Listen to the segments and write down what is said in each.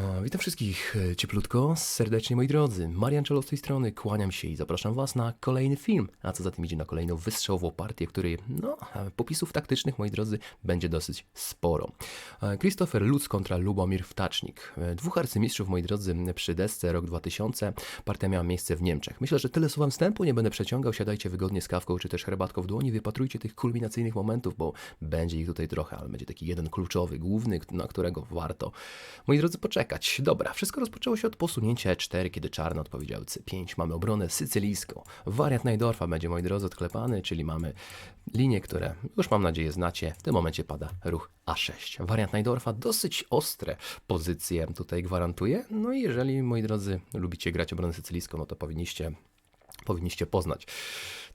Oh. Witam wszystkich e, cieplutko, serdecznie moi drodzy. Marian Czelo z tej strony, kłaniam się i zapraszam Was na kolejny film, a co za tym idzie na kolejną wystrzałową partię, której, no, e, popisów taktycznych, moi drodzy, będzie dosyć sporo. E, Christopher Lutz kontra Lubomir Wtacznik. Dwóch arcymistrzów, moi drodzy, przy desce rok 2000. Partia miała miejsce w Niemczech. Myślę, że tyle słowem wstępu, nie będę przeciągał, siadajcie wygodnie z kawką czy też herbatką w dłoni, wypatrujcie tych kulminacyjnych momentów, bo będzie ich tutaj trochę, ale będzie taki jeden kluczowy, główny, na którego warto, moi drodzy, poczekać. Dobra, wszystko rozpoczęło się od posunięcia E4, kiedy czarne odpowiedziały C5. Mamy obronę sycylijską. Wariant Najdorfa będzie, moi drodzy, odklepany, czyli mamy linie, które już mam nadzieję znacie. W tym momencie pada ruch A6. Wariant Najdorfa dosyć ostre pozycje tutaj gwarantuje. No i jeżeli, moi drodzy, lubicie grać obronę sycylijską, no to powinniście powinniście poznać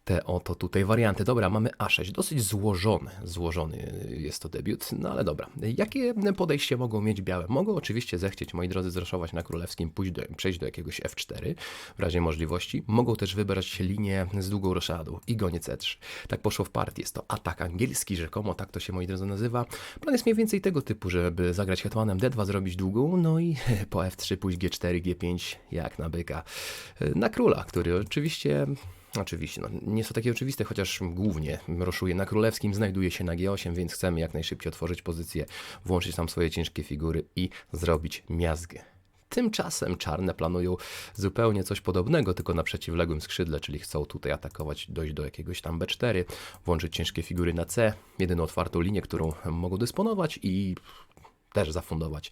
te oto tutaj warianty. Dobra, mamy A6, dosyć złożony, złożony jest to debiut, no ale dobra. Jakie podejście mogą mieć białe? Mogą oczywiście zechcieć, moi drodzy, zraszować na królewskim, pójść do, przejść do jakiegoś F4 w razie możliwości. Mogą też wybrać linię z długą roszadą i goniec E3. Tak poszło w partii, jest to atak angielski, rzekomo tak to się, moi drodzy, nazywa. Plan jest mniej więcej tego typu, żeby zagrać hetmanem D2, zrobić długą, no i po F3 pójść G4, G5, jak na byka. Na króla, który oczywiście Oczywiście, no, nie to takie oczywiste, chociaż głównie roszuje na królewskim, znajduje się na G8, więc chcemy jak najszybciej otworzyć pozycję, włączyć tam swoje ciężkie figury i zrobić miazgę. Tymczasem czarne planują zupełnie coś podobnego, tylko na przeciwległym skrzydle, czyli chcą tutaj atakować, dojść do jakiegoś tam B4, włączyć ciężkie figury na C, jedyną otwartą linię, którą mogą dysponować i też zafundować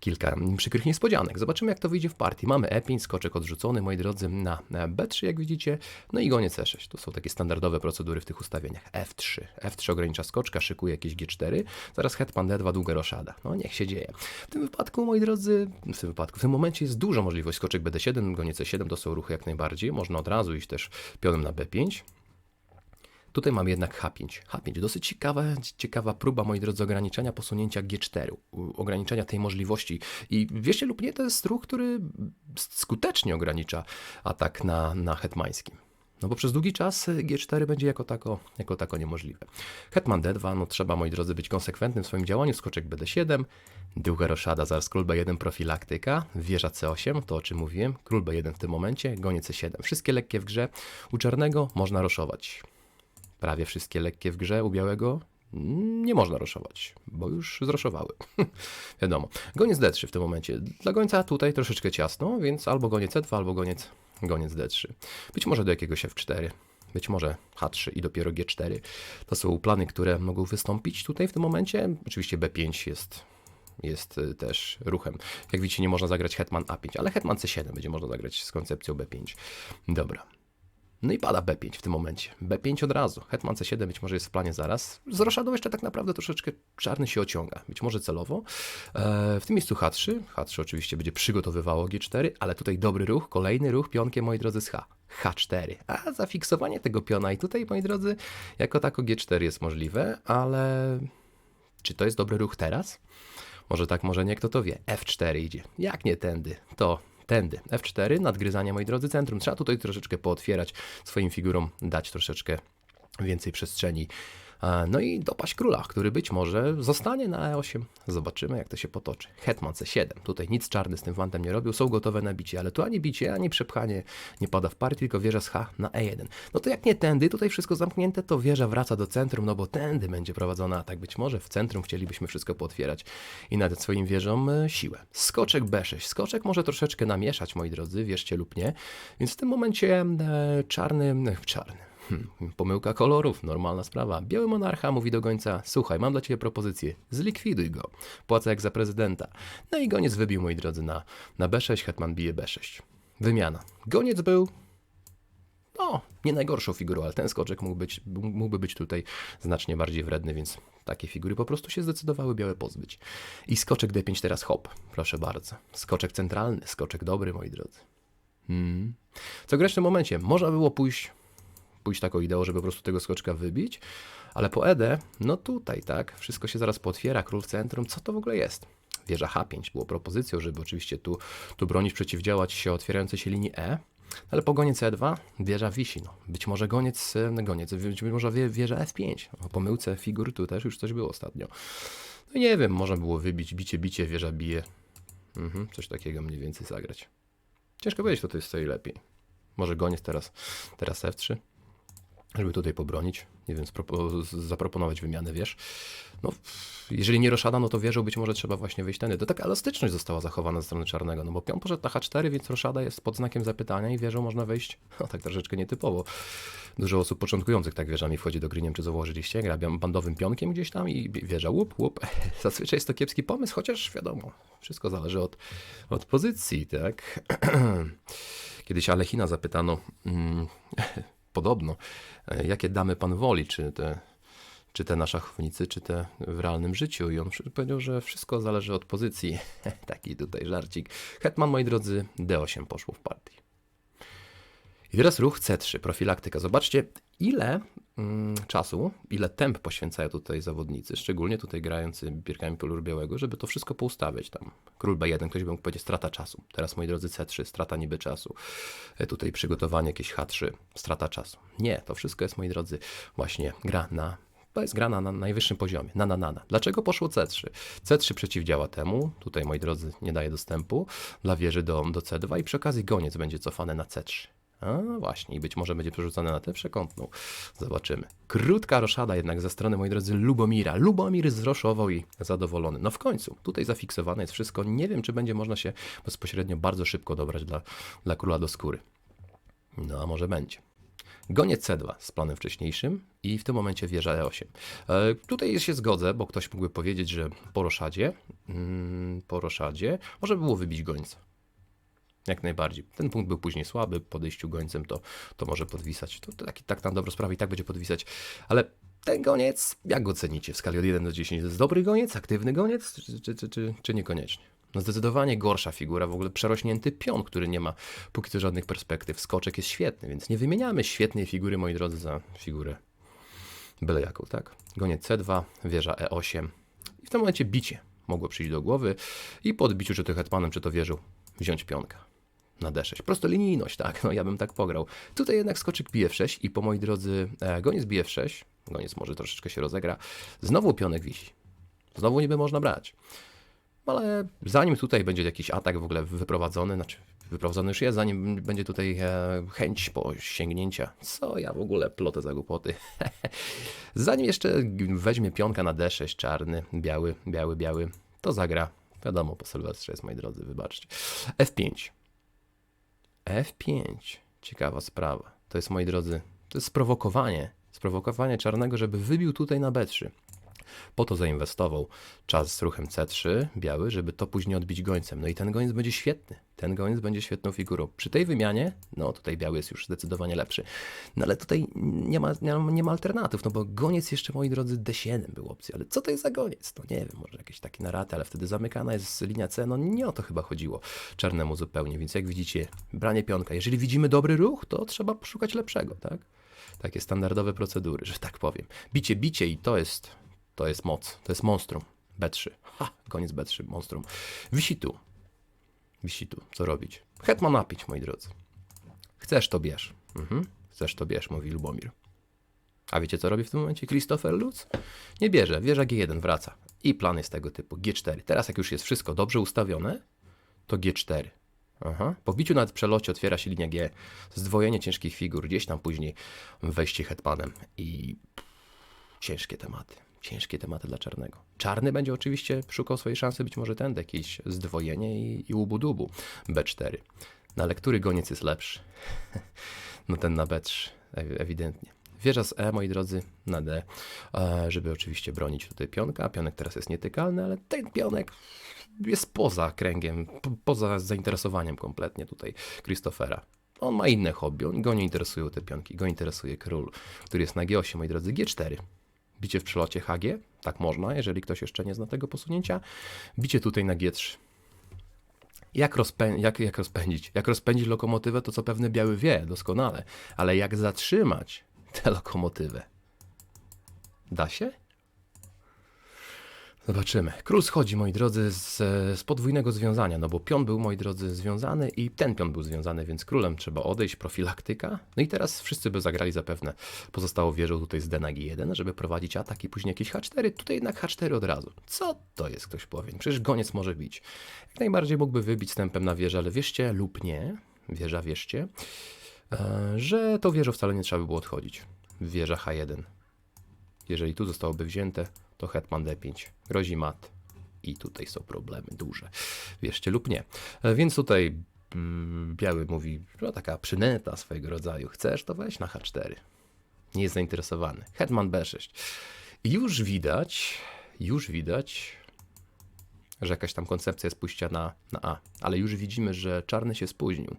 kilka przykrych niespodzianek. Zobaczymy, jak to wyjdzie w partii. Mamy E5, skoczek odrzucony, moi drodzy, na B3, jak widzicie, no i goniec E6. To są takie standardowe procedury w tych ustawieniach. F3. F3 ogranicza skoczka, szykuje jakieś G4, zaraz hetman D2, długa roszada. No niech się dzieje. W tym wypadku, moi drodzy, w tym wypadku, w tym momencie jest duża możliwość. Skoczek BD7, goniec E7 to są ruchy jak najbardziej. Można od razu iść też pionem na B5. Tutaj mamy jednak H5. H5, dosyć ciekawa, ciekawa próba, moi drodzy, ograniczenia posunięcia G4, ograniczenia tej możliwości. I wierzcie lub nie, to jest ruch, który skutecznie ogranicza atak na, na hetmańskim. No bo przez długi czas G4 będzie jako tako, jako tako niemożliwe. Hetman D2, no trzeba, moi drodzy, być konsekwentnym w swoim działaniu. Skoczek BD7, długa roszada, zaraz król B1 profilaktyka, wieża C8, to o czym mówiłem, król B1 w tym momencie, gonie C7. Wszystkie lekkie w grze. U czarnego można roszować prawie wszystkie lekkie w grze u białego nie można roszować, bo już zroszowały. Wiadomo. Goniec D3 w tym momencie. Dla gońca tutaj troszeczkę ciasno, więc albo goniec C2, albo goniec, goniec D3. Być może do jakiegoś F4, być może H3 i dopiero G4. To są plany, które mogą wystąpić tutaj w tym momencie. Oczywiście B5 jest jest też ruchem. Jak widzicie, nie można zagrać hetman A5, ale hetman C7 będzie można zagrać z koncepcją B5. Dobra. No i pada B5 w tym momencie. B5 od razu. Hetman C7 być może jest w planie zaraz. Z roszadą jeszcze tak naprawdę troszeczkę czarny się ociąga. Być może celowo. E, w tym miejscu H3. H3 oczywiście będzie przygotowywało G4, ale tutaj dobry ruch. Kolejny ruch pionkiem, moi drodzy, z H. H4. A zafiksowanie tego piona i tutaj, moi drodzy, jako tako G4 jest możliwe, ale czy to jest dobry ruch teraz? Może tak, może nie, kto to wie. F4 idzie. Jak nie tędy, to tędy. F4, nadgryzanie, moi drodzy, centrum. Trzeba tutaj troszeczkę pootwierać swoim figurom, dać troszeczkę więcej przestrzeni. No i dopaść króla, który być może zostanie na E8. Zobaczymy, jak to się potoczy. Hetman C7. Tutaj nic czarny z tym wantem nie robił. Są gotowe na bicie, ale tu ani bicie, ani przepchanie nie pada w partii, tylko wieża z H na E1. No to jak nie tędy, tutaj wszystko zamknięte, to wieża wraca do centrum, no bo tędy będzie prowadzona atak. Być może w centrum chcielibyśmy wszystko pootwierać i nadać swoim wieżom e, siłę. Skoczek B6. Skoczek może troszeczkę namieszać, moi drodzy, wierzcie lub nie. Więc w tym momencie e, czarny, e, czarny, Hmm, pomyłka kolorów, normalna sprawa. Biały monarcha mówi do gońca: Słuchaj, mam dla ciebie propozycję, zlikwiduj go. Płacę jak za prezydenta. No i goniec wybił, moi drodzy, na, na B6, hetman bije B6. Wymiana. Goniec był. No, nie najgorszą figurą, ale ten skoczek mógł być, mógłby być tutaj znacznie bardziej wredny, więc takie figury po prostu się zdecydowały białe pozbyć. I skoczek D5 teraz hop, proszę bardzo. Skoczek centralny, skoczek dobry, moi drodzy. Hmm. Co grać w momencie? Można było pójść pójść taką ideą, żeby po prostu tego skoczka wybić, ale po ED, no tutaj, tak, wszystko się zaraz potwiera, król w centrum, co to w ogóle jest? Wieża H5 było propozycją, żeby oczywiście tu, tu bronić, przeciwdziałać się otwierającej się linii E, ale po gonie C2 wieża wisi. No. Być może goniec, no goniec, być może wieża F5. O pomyłce figur tu też już coś było ostatnio. No nie wiem, można było wybić, bicie, bicie, wieża bije. Mhm, coś takiego mniej więcej zagrać. Ciężko powiedzieć, kto to jest stoi lepiej. Może goniec teraz, teraz F3, żeby tutaj pobronić. Nie wiem, zaproponować wymianę, wiesz. No, jeżeli nie roszada, no to wieżą być może trzeba właśnie wyjść tędy. To taka elastyczność została zachowana ze strony czarnego, no bo pion poszedł na H4, więc roszada jest pod znakiem zapytania i wieżą można wejść, no tak troszeczkę nietypowo. Dużo osób początkujących tak wieżami wchodzi do gry, nie wiem czy zauważyliście, gra bandowym pionkiem gdzieś tam i wieża łup, łup. Zazwyczaj jest to kiepski pomysł, chociaż wiadomo, wszystko zależy od, od pozycji, tak? Kiedyś Alechina zapytano, mm, podobno, e, jakie damy pan woli, czy te, czy te na szachownicy, czy te w realnym życiu. I on powiedział, że wszystko zależy od pozycji. Taki tutaj żarcik. Hetman, moi drodzy, D8 poszło w partii. I teraz ruch C3, profilaktyka. Zobaczcie, ile mm, czasu, ile temp poświęcają tutaj zawodnicy, szczególnie tutaj grający bierkami koloru białego, żeby to wszystko poustawiać tam. Król B1, ktoś by mógł powiedzieć strata czasu. Teraz, moi drodzy, C3, strata niby czasu. E, Tutaj przygotowanie jakieś H3, strata czasu. Nie, to wszystko jest, moi drodzy, właśnie gra na to jest gra na, na najwyższym poziomie, na na na na. Dlaczego poszło C3? C3 przeciwdziała temu, tutaj moi drodzy nie daje dostępu dla wieży do, do C2 i przy okazji goniec będzie cofany na C3. A właśnie, i być może będzie przerzucony na tę przekątną. Zobaczymy. Krótka roszada jednak ze strony, moi drodzy, Lubomira. Lubomir zroszował i zadowolony. No w końcu, tutaj zafiksowane jest wszystko. Nie wiem, czy będzie można się bezpośrednio bardzo szybko dobrać dla, dla króla do skóry. No, a może będzie. Goniec C2 z planem wcześniejszym i w tym momencie wieża E8. E, tutaj się zgodzę, bo ktoś mógłby powiedzieć, że po roszadzie, mm, po roszadzie można by było wybić gońca. Jak najbardziej. Ten punkt był później słaby, po podejściu gońcem to, to może podwisać. To, to tak, tak na dobrą sprawę i tak będzie podwisać. Ale ten goniec, jak go cenicie w skali od 1 do 10? To jest dobry goniec, aktywny goniec, czy, czy, czy, czy, czy niekoniecznie? No zdecydowanie gorsza figura, w ogóle przerośnięty pion, który nie ma póki co żadnych perspektyw. Skoczek jest świetny, więc nie wymieniamy świetnej figury, moi drodzy, za figurę byle jaką, tak? Goniec C2, wieża E8 i w tym momencie bicie mogło przyjść do głowy i po odbiciu czy to hetmanem, czy to wieżą wziąć pionka na D6. Prostolinijność, tak, no ja bym tak pograł. Tutaj jednak skoczyk bije w 6 i po moi drodzy, e, goniec bije w 6, goniec może troszeczkę się rozegra, znowu pionek wisi. Znowu niby można brać. Ale zanim tutaj będzie jakiś atak w ogóle wyprowadzony, znaczy wyprowadzony już jest, zanim będzie tutaj e, chęć po sięgnięcia, co ja w ogóle plotę za głupoty. zanim jeszcze weźmie pionka na D6 czarny, biały, biały, biały, to zagra, wiadomo, po Sylwestrze jest, moi drodzy, wybaczcie. F5. F5. Ciekawa sprawa. To jest, moi drodzy, to jest sprowokowanie. Sprowokowanie czarnego, żeby wybił tutaj na B3. Po to zainwestował czas z ruchem C3, biały, żeby to później odbić gońcem. No i ten goniec będzie świetny. Ten goniec będzie świetną figurą. Przy tej wymianie, no tutaj biały jest już zdecydowanie lepszy. No ale tutaj nie ma, nie ma, nie ma alternatyw, no bo goniec jeszcze, moi drodzy, D7 był opcji. Ale co to jest za goniec? No nie wiem, może jakieś takie naraty, ale wtedy zamykana jest linia C. No nie o to chyba chodziło czarnemu zupełnie. Więc jak widzicie, branie pionka. Jeżeli widzimy dobry ruch, to trzeba poszukać lepszego, tak? Takie standardowe procedury, że tak powiem. Bicie, bicie i to jest to jest moc, to jest monstrum. B3. Ha, koniec B3, monstrum. Wisi tu. Wisi tu. Co robić? Hetman napić, moi drodzy. Chcesz, to bierz. Mhm. Chcesz, to bierz, mówi Lubomir. A wiecie, co robi w tym momencie Christopher Lutz? Nie bierze. Wieża G1 wraca. I plan jest tego typu. G4. Teraz, jak już jest wszystko dobrze ustawione, to G4. Aha. Po wbiciu nawet przelocie otwiera się linia G. Zdwojenie ciężkich figur. Gdzieś tam później wejście hetmanem. I ciężkie tematy. Ciężkie tematy dla czarnego. Czarny będzie oczywiście szukał swojej szansy, być może ten jakieś zdwojenie i, i ubudubu. B4. No ale który goniec jest lepszy? no ten na B3, ew- ewidentnie. Wieża z E, moi drodzy, na D, e, żeby oczywiście bronić tutaj pionka. Pionek teraz jest nietykalny, ale ten pionek jest poza kręgiem, po, poza zainteresowaniem kompletnie tutaj Christophera. On ma inne hobby, on, go nie interesują te pionki, go interesuje król, który jest na G8, moi drodzy, G4. Bicie w przelocie HG, tak można, jeżeli ktoś jeszcze nie zna tego posunięcia. Bicie tutaj na G3. Jak, rozpę- jak, jak rozpędzić? Jak rozpędzić lokomotywę, to co pewne biały wie doskonale, ale jak zatrzymać tę lokomotywę? Da się? Zobaczymy. Król schodzi, moi drodzy, z, z podwójnego związania, no bo pion był, moi drodzy, związany i ten pion był związany, więc królem trzeba odejść, profilaktyka. No i teraz wszyscy by zagrali zapewne. Pozostało wieżą tutaj z D na G1, żeby prowadzić atak i później jakieś H4, tutaj jednak H4 od razu. Co to jest, ktoś powie? Przecież goniec może bić. Jak najbardziej mógłby wybić stępem na wieżę, ale wierzcie lub nie, wieża wierzcie, e, że tą wieżą wcale nie trzeba by było odchodzić. Wieża H1. Jeżeli tu zostałoby wzięte, to hetman d5. Grozi mat. I tutaj są problemy duże. Wierzcie lub nie. E, Więc tutaj mm, biały mówi, no taka przynęta swojego rodzaju. Chcesz, to weź na h4. Nie jest zainteresowany. Hetman b6. I już widać, już widać, że jakaś tam koncepcja jest pójścia na, na A. Ale już widzimy, że czarny się spóźnił.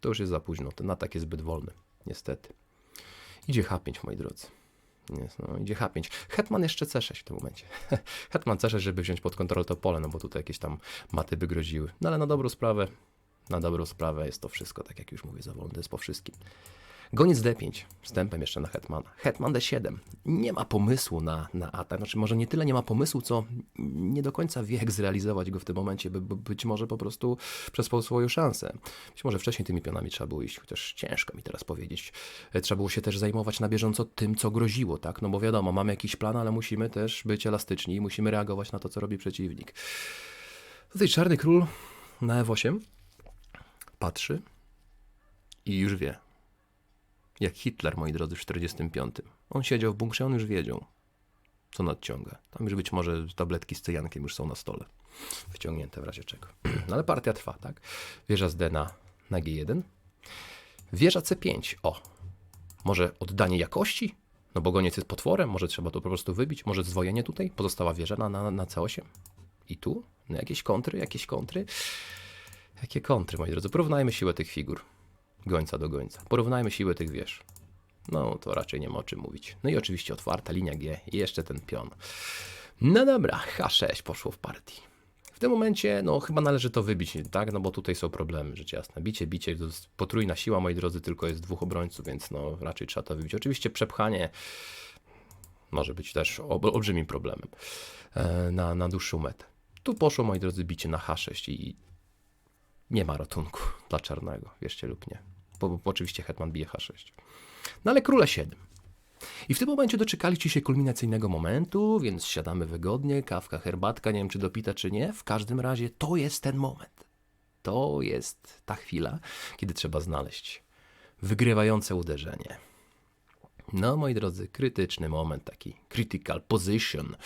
To już jest za późno. Ten atak jest zbyt wolny. Niestety. Idzie H5, moi drodzy. Jest, no, idzie H5. Hetman jeszcze C6 w tym momencie. Hetman C6, żeby wziąć pod kontrolę to pole, no bo tutaj jakieś tam maty by groziły. No ale na dobrą sprawę, na dobrą sprawę jest to wszystko, tak jak już mówię, za wolne jest po wszystkim. Goniec D5, wstępem jeszcze na Hetmana. Hetman D7. Nie ma pomysłu na, na atak. Znaczy, może nie tyle nie ma pomysłu, co nie do końca wie, jak zrealizować go w tym momencie, by, by być może po prostu przespał swoją szansę. Być może wcześniej tymi pionami trzeba było iść, chociaż ciężko mi teraz powiedzieć. E, Trzeba było się też zajmować na bieżąco tym, co groziło, tak? No bo wiadomo, mamy jakiś plan, ale musimy też być elastyczni i musimy reagować na to, co robi przeciwnik. Tutaj czarny król na F8 patrzy i już wie. Jak Hitler, moi drodzy, w 45. On siedział w bunkrze, on już wiedział, co nadciąga. Tam już być może tabletki z cyjankiem już są na stole. Wyciągnięte w razie czego. No ale partia trwa, tak? Wieża z D na, na G1. Wieża C5. O, może oddanie jakości? No bo goniec jest potworem, może trzeba to po prostu wybić, może zdwojenie tutaj, pozostała wieża na, na, na C8. I tu? No jakieś kontry, jakieś kontry. Jakie kontry, moi drodzy? Porównajmy siłę tych figur. Gońca do gońca. Porównajmy siłę tych wież. No, to raczej nie ma o czym mówić. No i oczywiście otwarta linia G i jeszcze ten pion. No dobra, H6 poszło w partii. W tym momencie, no chyba należy to wybić, tak? No bo tutaj są problemy, rzecz jasna. Bicie, bicie, to jest potrójna siła, moi drodzy, tylko jest dwóch obrońców, więc no raczej trzeba to wybić. Oczywiście przepchanie może być też olbrzymim problemem e, na, na dłuższą metę. Tu poszło, moi drodzy, bicie na H6 i nie ma ratunku dla czarnego, wierzcie lub nie. Bo, bo oczywiście hetman bije H6. No ale króle 7. I w tym momencie doczekaliście się kulminacyjnego momentu, więc siadamy wygodnie, kawka, herbatka, nie wiem czy dopita czy nie. W każdym razie to jest ten moment. To jest ta chwila, kiedy trzeba znaleźć wygrywające uderzenie. No, moi drodzy, krytyczny moment, taki critical position.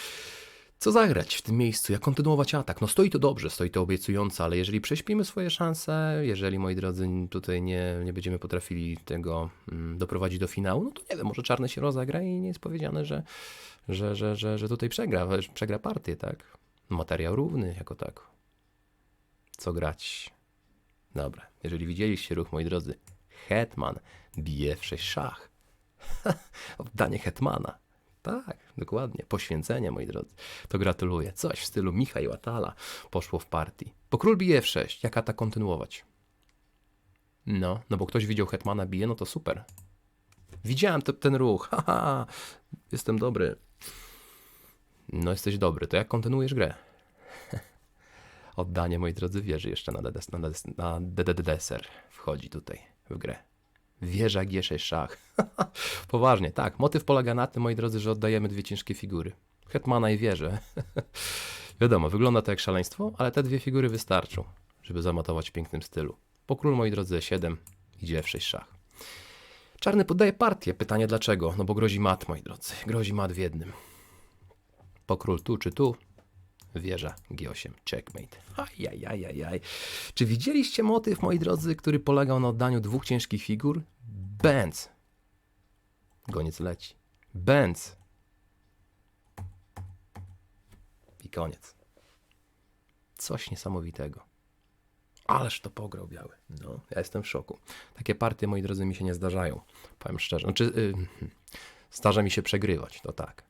Co zagrać w tym miejscu? Jak kontynuować atak? No stoi to dobrze, stoi to obiecująco, ale jeżeli prześpimy swoje szanse, jeżeli, moi drodzy, tutaj nie, nie będziemy potrafili tego mm, doprowadzić do finału, no to nie wiem, może czarny się rozegra i nie jest powiedziane, że, że, że, że, że tutaj przegra, przegra partię, tak? Materiał równy jako tak. Co grać? Dobra, jeżeli widzieliście ruch, moi drodzy, Hetman bije w 6 szach. Oddanie Hetmana. Tak, dokładnie. Poświęcenie, moi drodzy. To gratuluję. Coś w stylu Michał Atala poszło w partii. Po król bije F6. Jak atak kontynuować? No, no bo ktoś widział Hetmana bije, no to super. Widziałem te, ten ruch. Haha, jestem dobry. No, jesteś dobry. To jak kontynuujesz grę? Oddanie, moi drodzy, wieży jeszcze na, dedes, na, dedes, na deser wchodzi tutaj w grę. Wieża G6 szach. Poważnie, tak. Motyw polega na tym, moi drodzy, że oddajemy dwie ciężkie figury. Hetmana i wieżę. Wiadomo, wygląda to jak szaleństwo, ale te dwie figury wystarczą, żeby zamatować w pięknym stylu. Po król, moi drodzy, 7 idzie F6 szach. Czarny poddaje partię. Pytanie dlaczego? No bo grozi mat, moi drodzy. Grozi mat w jednym. Po król tu czy tu? Wieża G8, checkmate. Ajajajajaj. Czy widzieliście motyw, moi drodzy, który polegał na oddaniu dwóch ciężkich figur? Benz. Goniec leci. Benz. I koniec. Coś niesamowitego. Ależ to pograł biały. No, ja jestem w szoku. Takie partie, moi drodzy, mi się nie zdarzają. Powiem szczerze. Znaczy, yy, zdarza mi się przegrywać, to tak.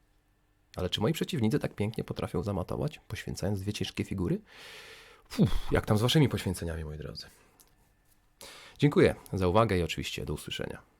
Ale czy moi przeciwnicy tak pięknie potrafią zamatować, poświęcając dwie ciężkie figury? Fuh, jak tam z waszymi poświęceniami, moi drodzy. Dziękuję za uwagę i oczywiście do usłyszenia.